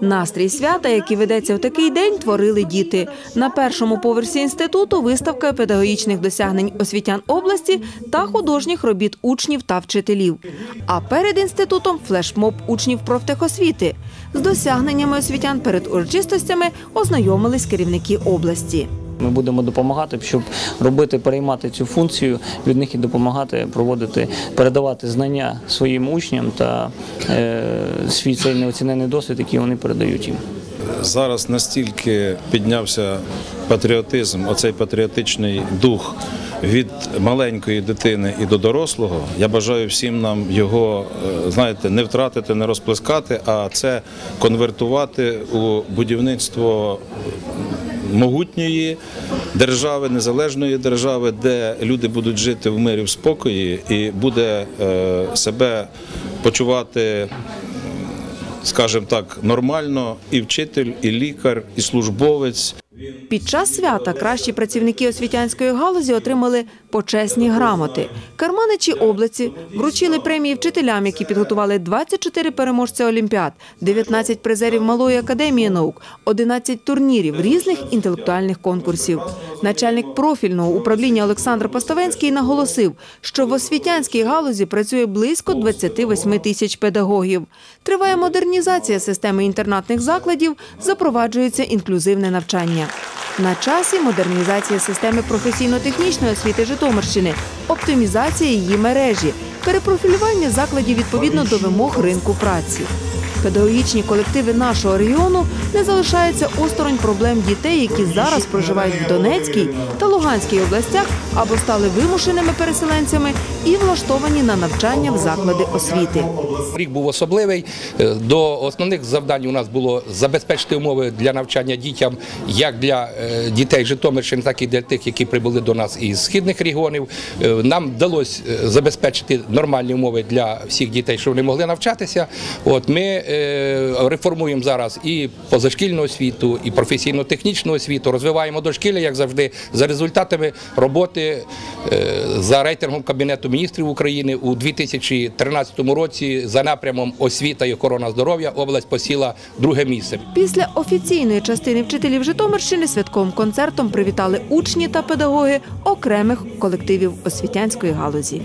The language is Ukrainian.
Настрій свята, який ведеться в такий день, творили діти. На першому поверсі інституту виставка педагогічних досягнень освітян області та художніх робіт учнів та вчителів. А перед інститутом флешмоб учнів профтехосвіти. З досягненнями освітян перед урочистостями ознайомились керівники області. Ми будемо допомагати, щоб робити, переймати цю функцію від них і допомагати проводити, передавати знання своїм учням та е, свій цей неоцінений досвід, який вони передають їм. Зараз настільки піднявся патріотизм, оцей патріотичний дух від маленької дитини і до дорослого. Я бажаю всім нам його, е, знаєте, не втратити, не розплескати, а це конвертувати у будівництво могутньої держави, незалежної держави, де люди будуть жити в мирі в спокої і буде е, себе почувати скажімо так, нормально і вчитель, і лікар, і службовець. Під час свята кращі працівники освітянської галузі отримали почесні грамоти. Керманичі області вручили премії вчителям, які підготували 24 переможця олімпіад, 19 призерів Малої академії наук, 11 турнірів різних інтелектуальних конкурсів. Начальник профільного управління Олександр Поставенський наголосив, що в освітянській галузі працює близько 28 тисяч педагогів. Триває модернізація системи інтернатних закладів, запроваджується інклюзивне навчання. На часі модернізація системи професійно-технічної освіти Житомирщини, оптимізація її мережі, перепрофілювання закладів відповідно до вимог ринку праці. Педагогічні колективи нашого регіону не залишаються осторонь проблем дітей, які зараз проживають в Донецькій та Луганській областях або стали вимушеними переселенцями і влаштовані на навчання в заклади освіти. Рік був особливий. Е, До основних завдань у нас було забезпечити умови для навчання дітям, як для е, дітей Житомирщини, так і для тих, які прибули до нас із східних регіонів. Е, Нам вдалося забезпечити нормальні умови для всіх дітей, щоб вони могли навчатися. От ми реформуємо зараз і позашкільну освіту, і професійно-технічну освіту. Розвиваємо дошкілля, як завжди, за результатами роботи е, за рейтингом Кабінету міністрів України у 2013 році за напрямом освіта і охорона здоров'я область посіла друге місце. Після офіційної частини вчителів Житомирщини святковим концертом привітали учні та педагоги окремих колективів освітянської галузі.